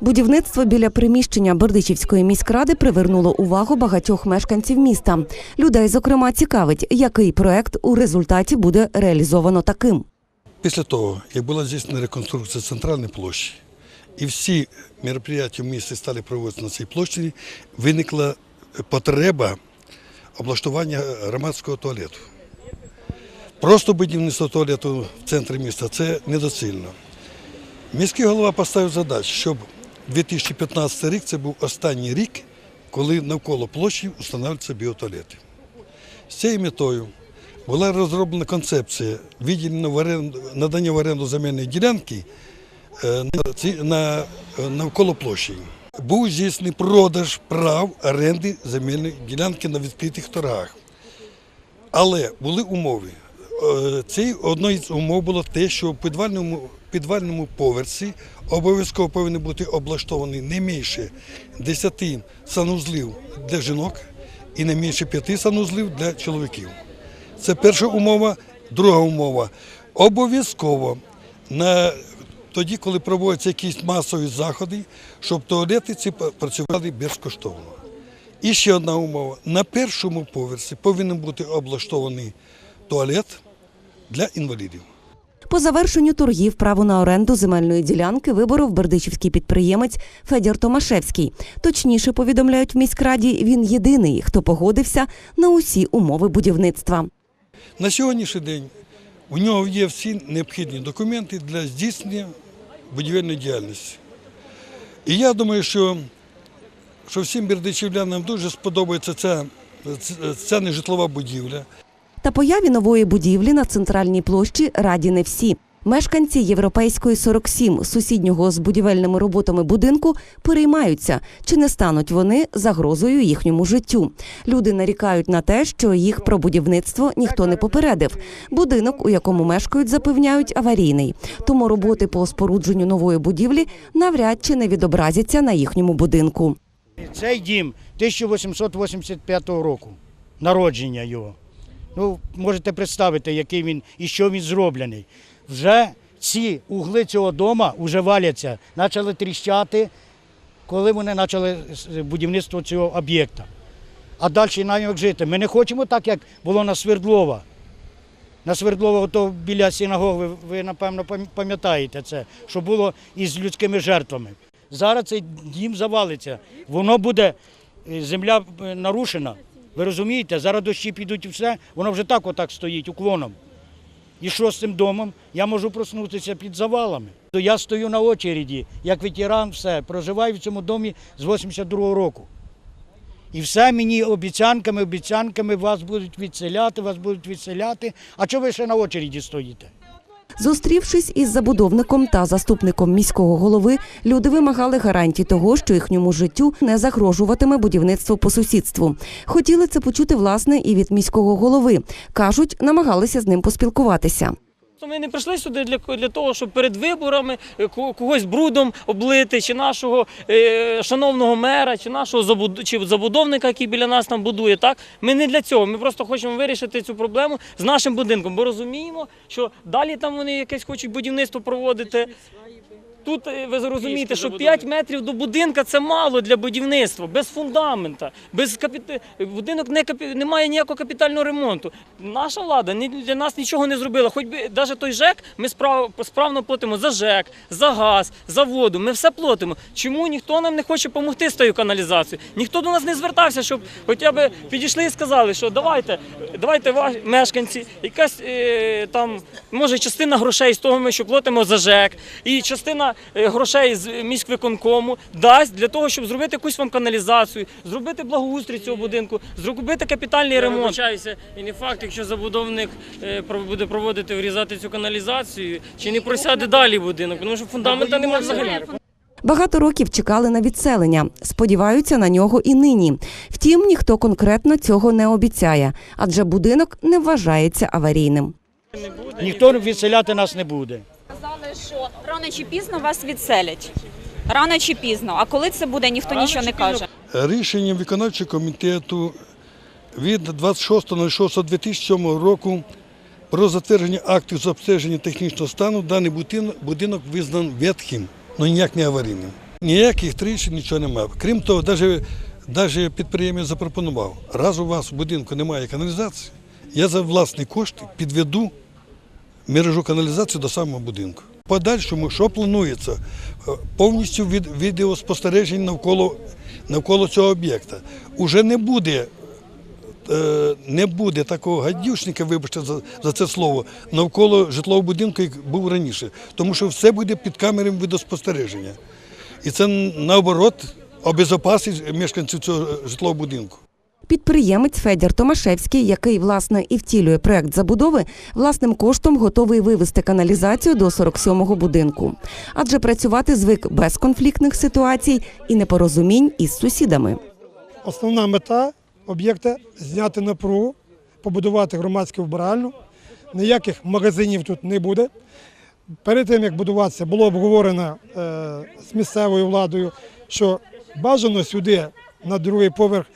Будівництво біля приміщення Бердичівської міськради привернуло увагу багатьох мешканців міста. Людей, зокрема, цікавить, який проект у результаті буде реалізовано таким. Після того, як була здійснена реконструкція центральної площі, і всі мероприятия в місті стали проводитися на цій площі, виникла потреба облаштування громадського туалету. Просто будівництво туалету в центрі міста це недоцільно. Міський голова поставив задачу, щоб 2015 рік це був останній рік, коли навколо площі встановлюються біотуалети. З цією метою була розроблена концепція виділення в оренду, надання в оренду земельної ділянки е, на, е, навколо площі. Був здійснений продаж прав оренди земельної ділянки на відкритих торгах. Але були умови. Е, Цією одною з умов було те, що в підвальному, підвальному поверсі обов'язково повинен бути облаштований не менше 10 санузлів для жінок і не менше 5 санузлів для чоловіків. Це перша умова. Друга умова. Обов'язково на тоді, коли проводяться якісь масові заходи, щоб туалети ці працювали безкоштовно. І ще одна умова. На першому поверсі повинен бути облаштований туалет для інвалідів. По завершенню торгів право на оренду земельної ділянки виборов бердичівський підприємець Федір Томашевський. Точніше повідомляють в міськраді, він єдиний, хто погодився на усі умови будівництва. На сьогоднішній день у нього є всі необхідні документи для здійснення будівельної діяльності. І я думаю, що, що всім бердичівлянам дуже сподобається ця, ця нежитлова будівля. Та появі нової будівлі на центральній площі раді не всі. Мешканці Європейської 47 сусіднього з будівельними роботами будинку переймаються, чи не стануть вони загрозою їхньому життю. Люди нарікають на те, що їх про будівництво ніхто не попередив. Будинок, у якому мешкають, запевняють аварійний. Тому роботи по спорудженню нової будівлі навряд чи не відобразяться на їхньому будинку. Цей дім 1885 року, народження його. Ну, можете представити, який він і що він зроблений. Вже ці угли цього дому вже валяться, почали тріщати, коли вони почали будівництво цього об'єкта. А далі нам як жити. Ми не хочемо так, як було на Свердлова. На Свердлова, ото біля синагоги, ви, ви напевно пам'ятаєте це, що було із людськими жертвами. Зараз цей дім завалиться. Воно буде, е, земля е, нарушена. Ви розумієте, зараз дощі підуть і все, воно вже так отак стоїть уклоном. І що з цим домом? Я можу проснутися під завалами. То Я стою на очереді, як ветеран, все, проживаю в цьому домі з 82-го року. І все мені обіцянками, обіцянками вас будуть відселяти, вас будуть відселяти. А чого ви ще на очереді стоїте? Зустрівшись із забудовником та заступником міського голови, люди вимагали гарантій того, що їхньому життю не загрожуватиме будівництво по сусідству. Хотіли це почути власне і від міського голови. кажуть, намагалися з ним поспілкуватися. То Ми не прийшли сюди для, для того, щоб перед виборами е, ко- когось брудом облити, чи нашого е, шановного мера, чи нашого забуд... чи забудовника, який біля нас там будує. Так ми не для цього. Ми просто хочемо вирішити цю проблему з нашим будинком, бо розуміємо, що далі там вони якесь хочуть будівництво проводити. Тут е, ви зрозумієте, що 5 метрів до будинка це мало для будівництва, без фундамента, без капіт... будинок не, капі... не має ніякого капітального ремонту. Наша влада для нас нічого не зробила. Хоч би навіть той ЖЕК ми справ... справно платимо за ЖЕК, за газ, за воду. Ми все платимо. Чому ніхто нам не хоче допомогти з тою каналізацією? Ніхто до нас не звертався, щоб хоча б підійшли і сказали, що давайте, давайте ваші мешканці, якась е, там може частина грошей з того, ми що платимо за ЖЕК, і частина грошей з міськвиконкому дасть для того, щоб зробити якусь вам каналізацію, зробити благоустрій цього будинку, зробити капітальний ремонт. Вибачаюся, і не факт, якщо забудовник е, буде проводити врізати цю каналізацію, чи не просяде далі будинок, тому що фундамента немає взагалі. Багато років чекали на відселення. Сподіваються на нього і нині. Втім, ніхто конкретно цього не обіцяє, адже будинок не вважається аварійним. Ніхто відселяти нас не буде. Сказали, що рано чи пізно вас відселять. Рано чи пізно. А коли це буде, ніхто Рано нічого не каже. Рішенням виконавчого комітету від 26.06.2007 року про затвердження актів з обстеження технічного стану даний будинок визнан ветхим, але ніяк не аварійним. Ніяких тріщин, нічого немає. Крім того, навіть, навіть підприємець запропонував, раз у вас в будинку немає каналізації, я за власні кошти підведу мережу каналізації до самого будинку. Подальшому, що планується? Е, Повністю від відеоспостережень навколо, навколо цього об'єкта. Уже не буде, е, не буде такого гадюшника, вибачте за, за це слово, навколо житлового будинку, як був раніше. Тому що все буде під камерами відеоспостереження. І це наоборот обезопасить мешканців цього житлового будинку. Підприємець Федір Томашевський, який власне і втілює проект забудови, власним коштом готовий вивести каналізацію до 47-го будинку. Адже працювати звик без конфліктних ситуацій і непорозумінь із сусідами. Основна мета об'єкта зняти напругу, побудувати громадську вбиральню. Ніяких магазинів тут не буде. Перед тим як будуватися, було обговорено е, з місцевою владою, що бажано сюди на другий поверх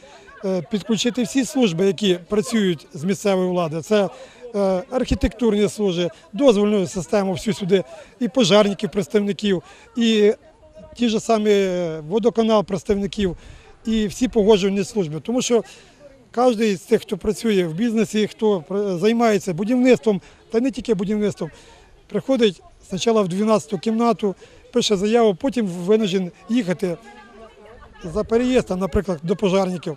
підключити всі служби, які працюють з місцевою владою. Це е, архітектурні служби, дозвольну систему всю сюди, і пожарників, представників, і ті ж самі е, водоканал представників, і всі погоджувальні служби. Тому що кожен з тих, хто працює в бізнесі, хто займається будівництвом, та не тільки будівництвом, приходить спочатку в 12-ту кімнату, пише заяву, потім винужен їхати за переїздом, наприклад, до пожарників.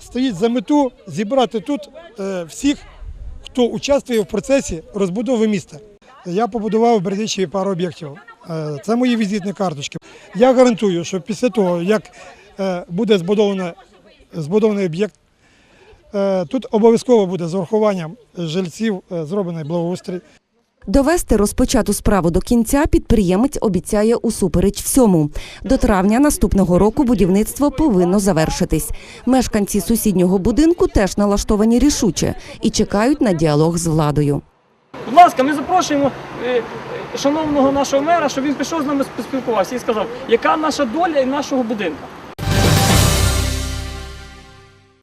Стоїть за мету зібрати тут е, всіх, хто участвує в процесі розбудови міста. Я побудував в Бердичеві пару об'єктів. Е, Це мої візитні карточки. Я гарантую, що після того, як е, буде збудовано, збудований об'єкт, тут обов'язково буде з урахуванням жильців зроблений благоустрій. Довести розпочату справу до кінця підприємець обіцяє усупереч всьому. До травня наступного року будівництво повинно завершитись. Мешканці сусіднього будинку теж налаштовані рішуче і чекають на діалог з владою. Будь ласка, ми запрошуємо е, е, шановного нашого мера, щоб він пішов з нами поспілкувався і сказав, яка наша доля і нашого будинку.